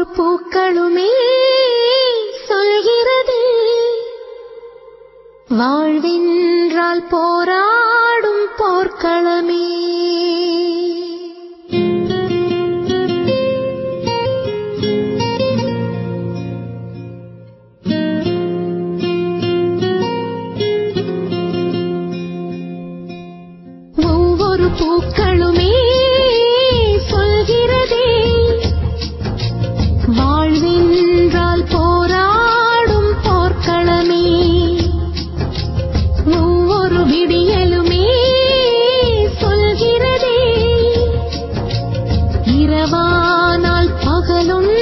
ஒவ்வொரு பூக்களுமே சொல்கிறது. வாழ்வென்றால் போ விடியலுமே சொல்கிறதே. இரவானால் பகலுண்டு